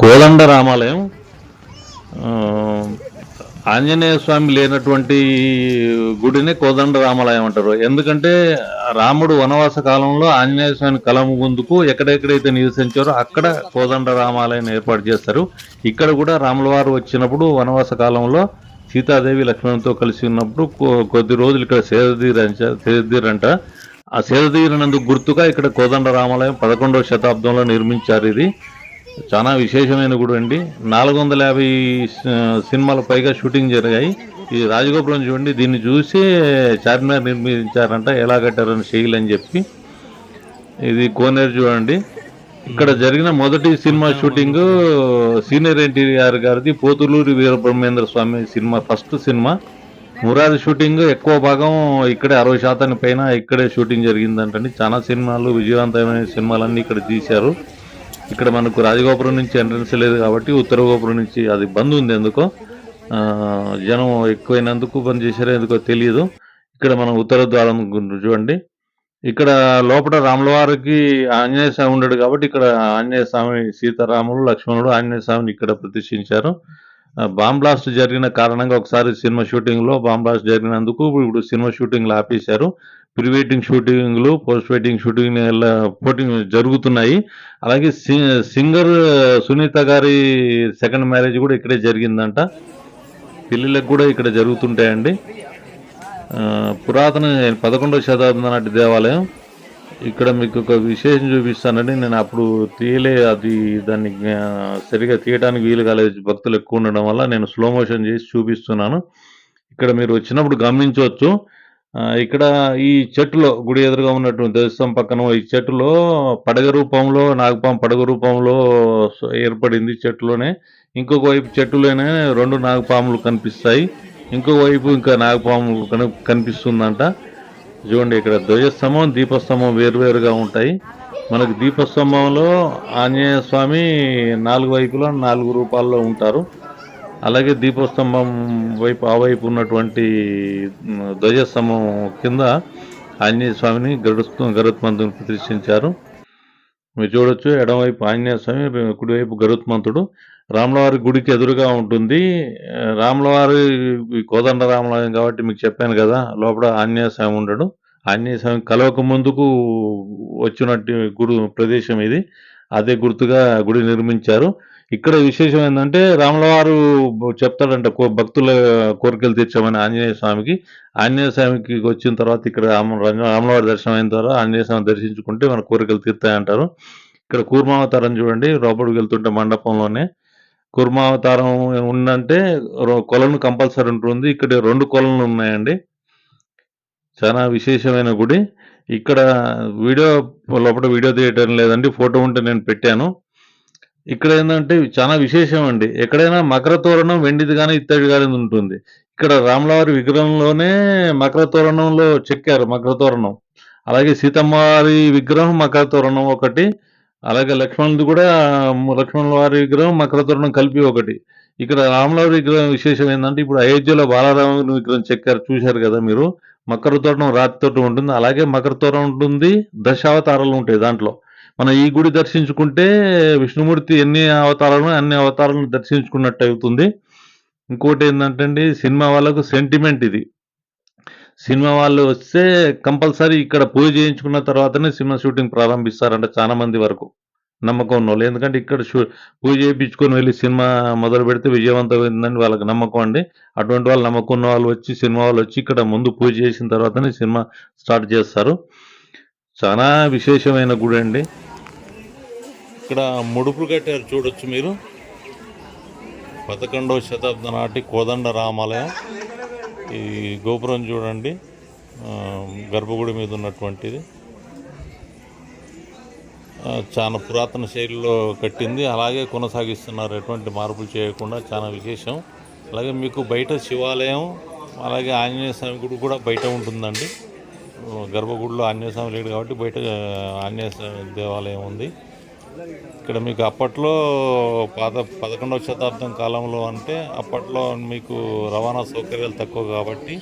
కోదండ రామాలయం ఆంజనేయ స్వామి లేనటువంటి గుడిని కోదండ రామాలయం అంటారు. ఎందుకంటే రాముడు వనవాస కాలంలో ఆంజనేయ స్వామి కలము ముందుకు ఎక్కడెక్కడైతే నివసించారో అక్కడ కోదండ రామాలయం ఏర్పాటు చేస్తారు. ఇక్కడ కూడా రాములవారు వచ్చినప్పుడు వనవాస కాలంలో సీతాదేవి లక్ష్మణుతో కలిసి ఉన్నప్పుడు కొద్ది రోజులు ఇక్కడ సేదతీరంట. సేదీరంట ఆ సేదీరినందుకు గుర్తుగా ఇక్కడ కోదండ రామాలయం పదకొండవ శతాబ్దంలో నిర్మించారు ఇది. చాలా విశేషమైన గుడి అండి. నాలుగు వందల యాభై సినిమాల పైగా షూటింగ్ జరిగాయి. ఈ రాజగోపురం చూడండి దీన్ని చూసి చార్మినార్ నిర్మించారంట ఎలా కట్టారని శైలి అని చెప్పి. ఇది కోనేరు చూడండి. ఇక్కడ జరిగిన మొదటి సినిమా షూటింగ్ సీనియర్ ఎన్టీఆర్ గారిది Pothuluri Veerabrahmendra Swamy cinema first cinema. Murari shooting ఎక్కువ భాగం ఇక్కడే అరవై శాతానికి పైన ఇక్కడే షూటింగ్ జరిగిందంటండి. చాలా సినిమాలు విజయవంతమైన సినిమాలన్నీ ఇక్కడ తీశారు. ఇక్కడ మనకు రాజగోపురం నుంచి ఎంట్రన్స్ లేదు కాబట్టి ఉత్తర గోపురం నుంచి అది బంద్ ఉంది ఎందుకో. జనం ఎక్కువైనందుకు బంద్ చేశారో ఎందుకో తెలియదు. ఇక్కడ మనం ఉత్తర ద్వారం చూడండి. ఇక్కడ లోపల రాములవారికి ఆంజనేయ స్వామి ఉండడు కాబట్టి ఇక్కడ ఆంజనేయ స్వామి సీతారాములు లక్ష్మణుడు ఆంజనేయ స్వామిని ఇక్కడ ప్రతిష్ఠించారు. బాంబ్ బ్లాస్ట్ జరిగిన కారణంగా ఒకసారి సినిమా షూటింగ్లో బాంబ్ బ్లాస్ట్ జరిగినందుకు ఇప్పుడు సినిమా షూటింగ్లు ఆపేశారు. ప్రీ వెడ్డింగ్ షూటింగ్లు పోస్ట్ వెడ్డింగ్ షూటింగ్ షూటింగ్ జరుగుతున్నాయి. అలాగే సింగర్ సునీత గారి సెకండ్ మ్యారేజ్ కూడా ఇక్కడే జరిగిందంట. పెళ్ళిళ్ళకు కూడా ఇక్కడ జరుగుతుంటాయండి. పురాతన పదకొండవ శతాబ్దం నాటి దేవాలయం. ఇక్కడ మీకు ఒక విశేషం చూపిస్తానండి. నేను అప్పుడు తీయలే అది దాన్ని సరిగా తీయడానికి వీలు కాలేదు. భక్తులు ఎక్కువ ఉండడం వల్ల నేను స్లో మోషన్ చేసి చూపిస్తున్నాను. ఇక్కడ మీరు వచ్చినప్పుడు గమనించవచ్చు. ఇక్కడ ఈ చెట్టులో గుడి ఎదురుగా ఉన్నటువంటి దేవస్థానం పక్కన ఈ చెట్టులో పడగ రూపంలో నాగపాము పడగ రూపంలో ఏర్పడింది చెట్టులోనే. ఇంకొక వైపు చెట్టులోనే రెండు నాగపాములు కనిపిస్తాయి. ఇంకొక వైపు ఇంకా నాగపాములు కనిపిస్తుందంట. చూడండి ఇక్కడ ధ్వజస్తంభం దీపస్తంభం వేరువేరుగా ఉంటాయి. మనకు దీపస్తంభంలో ఆంజనేయ స్వామి నాలుగు వైపులా నాలుగు రూపాల్లో ఉంటారు. అలాగే దీపస్తంభం వైపు ఆ వైపు ఉన్నటువంటి ధ్వజస్తంభం కింద ఆంజనేయ స్వామిని గరుడు గరుత్మంతుని ప్రతిష్ఠించారు. మీరు చూడొచ్చు ఎడమవైపు ఆంజనేయ స్వామి కుడివైపు గరుత్మంతుడు రాములవారి గుడికి ఎదురుగా ఉంటుంది. రాములవారి కోదండ రామలయం కాబట్టి మీకు చెప్పాను కదా లోపల ఆంజనేయ స్వామి ఉండడు. ఆంజనేయ స్వామి కలవక ముందుకు వచ్చినట్టు గుడి ప్రదేశం ఇది. అదే గుర్తుగా గుడి నిర్మించారు. ఇక్కడ విశేషం ఏంటంటే రాములవారు చెప్తాడంట కో- భక్తుల కోరికలు తీర్చామని ఆంజనేయ స్వామికి. ఆంజనేయ స్వామికి వచ్చిన తర్వాత ఇక్కడ రాములవారి దర్శనం అయిన తర్వాత ఆంజనేయ స్వామి దర్శించుకుంటే మన కోరికలు తీర్తాయంటారు. ఇక్కడ కూర్మావతారం చూడండి లోపలికి వెళ్తుంటే మండపంలోనే. కుర్మావతారం ఉందంటే కొలను కంపల్సరీ ఉంటుంది. ఇక్కడ రెండు కొలలు ఉన్నాయండి. చాలా విశేషమైన గుడి. ఇక్కడ వీడియో లోపల వీడియో తీయటం లేదండి. ఫోటో ఉంటే నేను పెట్టాను. ఇక్కడ ఏంటంటే చాలా విశేషం అండి. ఎక్కడైనా మకర తోరణం వెండిది కానీ ఇత్తడి కానీ ఉంటుంది. ఇక్కడ రాములవారి విగ్రహంలోనే మకర తోరణంలో చెక్కారు మకర తోరణం. అలాగే సీతమ్మవారి విగ్రహం మకర తోరణం ఒకటి. అలాగే లక్ష్మణుడు కూడా లక్ష్మణుల వారి విగ్రహం మకరతరుణం కలిపి ఒకటి. ఇక్కడ రామలవారి విగ్రహం విశేషం ఏంటంటే ఇప్పుడు అయోధ్యలో బాలరాముని విగ్రహం చెక్కారు చూశారు కదా మీరు? మకర తోరణం రాతితోటి ఉంటుంది. అలాగే మకర తోరణం ఉంటుంది దశావతారాలు ఉంటాయి దాంట్లో. మనం ఈ గుడి దర్శించుకుంటే విష్ణుమూర్తి ఎన్ని అవతారాలను అన్ని అవతారాలను దర్శించుకున్నట్టు అవుతుంది. ఇంకోటి ఏంటంటే అండి సినిమా వాళ్ళకు సెంటిమెంట్ ఇది. సినిమా వాళ్ళు వస్తే కంపల్సరీ ఇక్కడ పూజ చేయించుకున్న తర్వాతనే సినిమా షూటింగ్ ప్రారంభిస్తారంట చాలా మంది వరకు. నమ్మకం ఉన్న వాళ్ళు ఎందుకంటే ఇక్కడ షూ పూజ చేయించుకొని వెళ్ళి సినిమా మొదలు పెడితే విజయవంతమైందని వాళ్ళకి నమ్మకం అండి. అటువంటి వాళ్ళు నమ్మకం ఉన్న వాళ్ళు వచ్చి సినిమా వాళ్ళు వచ్చి ఇక్కడ ముందు పూజ చేసిన తర్వాతనే సినిమా స్టార్ట్ చేస్తారు. చాలా విశేషమైన గుడి అండి. ఇక్కడ ముడుపులు కట్టారు చూడొచ్చు మీరు. పదకొండవ శతాబ్దం నాటి కోదండ రామాలయం ఈ గోపురం చూడండి. గర్భగుడి మీద ఉన్నటువంటిది. చాలా పురాతన శైలిలో కట్టింది. అలాగే కొనసాగిస్తున్నారు. ఎటువంటి మార్పులు చేయకుండా చాలా విశేషం. అలాగే మీకు బయట శివాలయం అలాగే ఆంజనేయ స్వామి గుడి కూడా బయట ఉంటుందండి. గర్భగుడిలో ఆంజనేయ స్వామి లేడు కాబట్టి బయట ఆంజనేయ దేవాలయం ఉంది. ఇక్కడ మీకు అప్పట్లో పాత పదకొండవ శతాబ్దం కాలంలో అంటే అప్పట్లో మీకు రవాణా సౌకర్యాలు తక్కువ కాబట్టి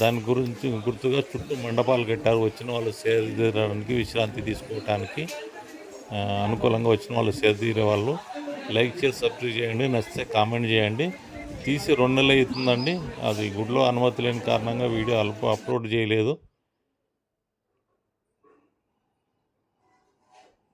దాని గురించి గుర్తుగా చుట్టూ మండపాలు కట్టారు. వచ్చిన వాళ్ళు సేదీరడానికి విశ్రాంతి తీసుకోవటానికి అనుకూలంగా వచ్చిన వాళ్ళు సేదీరే వాళ్ళు. లైక్ చేసి సబ్స్క్రైబ్ చేయండి నచ్చితే కామెంట్ చేయండి. తీసి రెండు నెలలు అవుతుందండి. అది గుడిలో అనుమతి లేని కారణంగా వీడియో అల్ప అప్లోడ్ చేయలేదు.